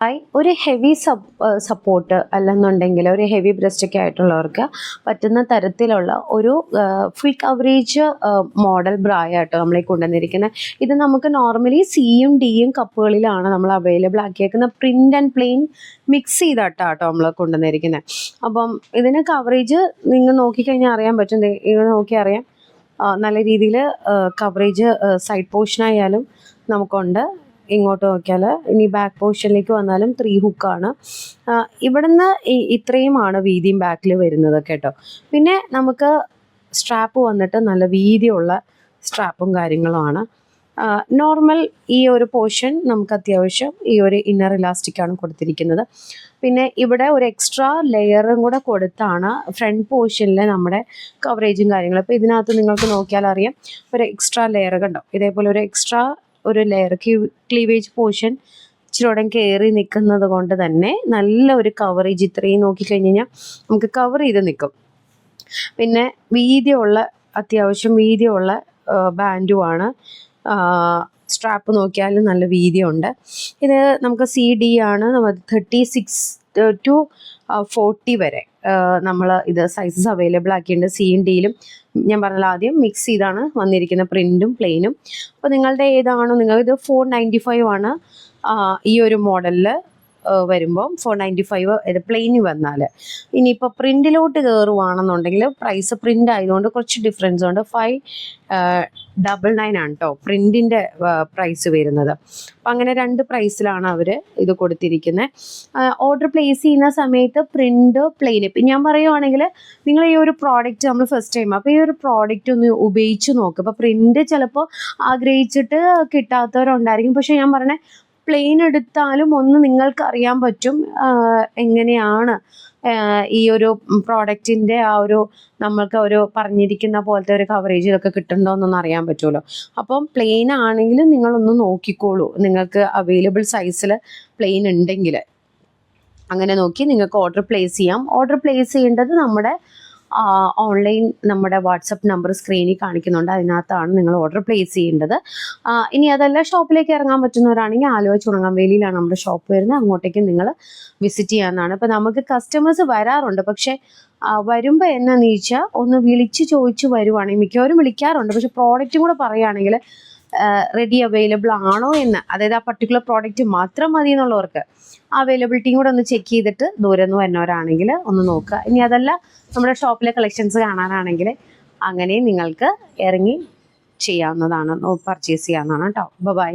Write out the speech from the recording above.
ആയി ഒരു heavy സപ്പ് support അല്ലെന്നുണ്ടെങ്കിൽ ഒരു ഹെവി ബ്രസ്റ്റ് ഒക്കെ ആയിട്ടുള്ളവർക്ക് പറ്റുന്ന തരത്തിലുള്ള ഒരു ഫുൾ കവറേജ് മോഡൽ ബ്രായ നമ്മളീ കൊണ്ടുവന്നിരിക്കുന്നത് ഇത് നമുക്ക് നോർമലി സിയും ഡിയും കപ്പുകളിലാണ് നമ്മൾ അവൈലബിൾ ആക്കിയേക്കുന്ന. പ്രിന്റ് ആൻഡ് പ്ലെയിൻ മിക്സ് ചെയ്താട്ടോ കേട്ടോ നമ്മൾ കൊണ്ടുവന്നിരിക്കുന്നത് അപ്പം ഇതിന് കവറേജ് നിങ്ങൾ നോക്കിക്കഴിഞ്ഞാൽ അറിയാൻ പറ്റും. ഇത് നോക്കി അറിയാം. നല്ല രീതിയിൽ കവറേജ് സൈഡ് പോർഷൻ ആയാലും നമുക്കുണ്ട്. ഇങ്ങോട്ട് നോക്കിയാൽ ഇനി ബാക്ക് പോർഷനിലേക്ക് വന്നാലും ത്രീ ഹുക്കാണ് ഇവിടുന്ന് ഇത്രയുമാണ് വീതിയും ബാക്കിൽ വരുന്നത് കേട്ടോ. പിന്നെ നമുക്ക് സ്ട്രാപ്പ് വന്നിട്ട് നല്ല വീതിയുള്ള സ്ട്രാപ്പും കാര്യങ്ങളുമാണ്. നോർമൽ ഈ ഒരു പോർഷൻ നമുക്ക് അത്യാവശ്യം ഈ ഒരു ഇന്നർ ഇലാസ്റ്റിക്കാണ് കൊടുത്തിരിക്കുന്നത്. പിന്നെ ഇവിടെ ഒരു എക്സ്ട്രാ ലെയറും കൂടെ കൊടുത്താണ് ഫ്രണ്ട് പോർഷനിലെ നമ്മുടെ കവറേജും കാര്യങ്ങളും. അപ്പോൾ ഇതിനകത്ത് നിങ്ങൾക്ക് നോക്കിയാൽ അറിയാം ഒരു എക്സ്ട്രാ ലെയർ കണ്ടോ? ഇതേപോലെ ഒരു എക്സ്ട്രാ ഒരു ലെയർ ക്ലീവേജ് പോർഷൻ ഇച്ചിരൂടെ കയറി നിൽക്കുന്നത് കൊണ്ട് തന്നെ നല്ല ഒരു കവറേജ് ഇത്രയും നോക്കിക്കഴിഞ്ഞ് കഴിഞ്ഞാൽ നമുക്ക് കവർ ചെയ്ത് നിൽക്കും പിന്നെ വീതിയുള്ള അത്യാവശ്യം വീതിയുള്ള ബാൻഡുമാണ് സ്ട്രാപ്പ് നോക്കിയാലും നല്ല വീതിയുണ്ട്. ഇത് നമുക്ക് സി ഡി ആണ്. തേർട്ടി സിക്സ് ടു ഫോർട്ടി വരെ. നമ്മൾ ഇത് സൈസസ് അവൈലബിൾ ആക്കിയിട്ടുണ്ട്. സി എൻ ഡിയിലും ഞാൻ പറഞ്ഞല്ലോ ആദ്യം മിക്സ് ചെയ്താണ് വന്നിരിക്കുന്ന പ്രിന്റും പ്ലെയിനും അപ്പോൾ നിങ്ങളുടെ ഏതാണോ? നിങ്ങൾ ഇത് ഫോർ നയന്റി ഫൈവ് ആണ് ഈ ഒരു മോഡലിൽ വരുമ്പോൾ ഫോർ നയന്റി ഫൈവ് പ്ലെയിന് വന്നാൽ ഇനിയിപ്പോൾ പ്രിന്റിലോട്ട് കയറുവാണെന്നുണ്ടെങ്കിൽ പ്രൈസ് പ്രിന്റ് ആയതുകൊണ്ട് കുറച്ച് ഡിഫറൻസ് ഉണ്ട്. ഫൈവ് ഡബിൾ നയൻ ആണ് കേട്ടോ പ്രിന്റിന്റെ പ്രൈസ് വരുന്നത്. അപ്പം അങ്ങനെ രണ്ട് പ്രൈസിലാണ് അവർ ഇത് കൊടുത്തിരിക്കുന്നത് ഓർഡർ പ്ലേസ് ചെയ്യുന്ന സമയത്ത് പ്രിന്റ് പ്ലെയിൻ ഇപ്പം ഞാൻ പറയുവാണെങ്കിൽ നിങ്ങൾ ഈ ഒരു പ്രോഡക്റ്റ് നമ്മൾ ഫസ്റ്റ് ടൈം അപ്പോൾ ഈ ഒരു പ്രോഡക്റ്റ് ഒന്ന് ഉപയോഗിച്ച് നോക്കുക അപ്പോൾ പ്രിന്റ് ചിലപ്പോൾ ആഗ്രഹിച്ചിട്ട് കിട്ടാത്തവരുണ്ടായിരിക്കും. പക്ഷേ ഞാൻ പറഞ്ഞ പ്ലെയിൻ എടുത്താലും ഒന്ന് നിങ്ങൾക്ക് അറിയാൻ പറ്റും എങ്ങനെയാണ് ഈ ഒരു പ്രോഡക്റ്റിന്റെ ആ ഒരു നമ്മൾക്ക് ഒരു പറഞ്ഞിരിക്കുന്ന പോലത്തെ ഒരു കവറേജ് ഇതൊക്കെ കിട്ടുന്നുണ്ടോ എന്നൊന്നും അറിയാൻ പറ്റുമല്ലോ. അപ്പം പ്ലെയിൻ ആണെങ്കിലും നിങ്ങളൊന്ന് നോക്കിക്കോളൂ. നിങ്ങൾക്ക് അവൈലബിൾ സൈസിൽ പ്ലെയിൻ ഉണ്ടെങ്കിൽ അങ്ങനെ നോക്കി നിങ്ങൾക്ക് ഓർഡർ പ്ലേസ് ചെയ്യാം. ഓർഡർ പ്ലേസ് ചെയ്യേണ്ടത് നമ്മുടെ ഓൺലൈൻ നമ്മുടെ വാട്സപ്പ് നമ്പർ സ്ക്രീനിൽ കാണിക്കുന്നുണ്ട്. അതിനകത്താണ് നിങ്ങൾ ഓർഡർ പ്ലേസ് ചെയ്യേണ്ടത്. ഇനി അതല്ല ഷോപ്പിലേക്ക് ഇറങ്ങാൻ പറ്റുന്നവരാണെങ്കിൽ ആലുവ ചുണങ്ങംവേലിയിലാണ് നമ്മുടെ ഷോപ്പ് വരുന്നത്. അങ്ങോട്ടേക്ക് നിങ്ങൾ വിസിറ്റ് ചെയ്യാവുന്നതാണ്. ഇപ്പോൾ നമുക്ക് കസ്റ്റമേഴ്സ് വരാറുണ്ട്. പക്ഷേ വരുമ്പോൾ എന്നാന്ന് ചോദിച്ചാൽ ഒന്ന് വിളിച്ച് ചോദിച്ച് വരുവാണെങ്കിൽ മിക്കവരും വിളിക്കാറുണ്ട്. പക്ഷെ പ്രോഡക്റ്റും കൂടെ പറയുകയാണെങ്കിൽ റെഡി അവൈലബിൾ ആണോ എന്ന്. അതായത് ആ പർട്ടിക്കുലർ പ്രോഡക്റ്റ് മാത്രം മതി എന്നുള്ളവർക്ക് അവൈലബിലിറ്റിയും കൂടെ ഒന്ന് ചെക്ക് ചെയ്തിട്ട് ദൂരെ നിന്ന് വരുന്നവരാണെങ്കിൽ ഒന്ന് നോക്കുക. ഇനി അതല്ല നമ്മുടെ ഷോപ്പിലെ കളക്ഷൻസ് കാണാനാണെങ്കിൽ അങ്ങനെ നിങ്ങൾക്ക് ഇറങ്ങി ചെയ്യാവുന്നതാണ്. പർച്ചേസ് ചെയ്യാവുന്നതാണ് കേട്ടോ ബൈ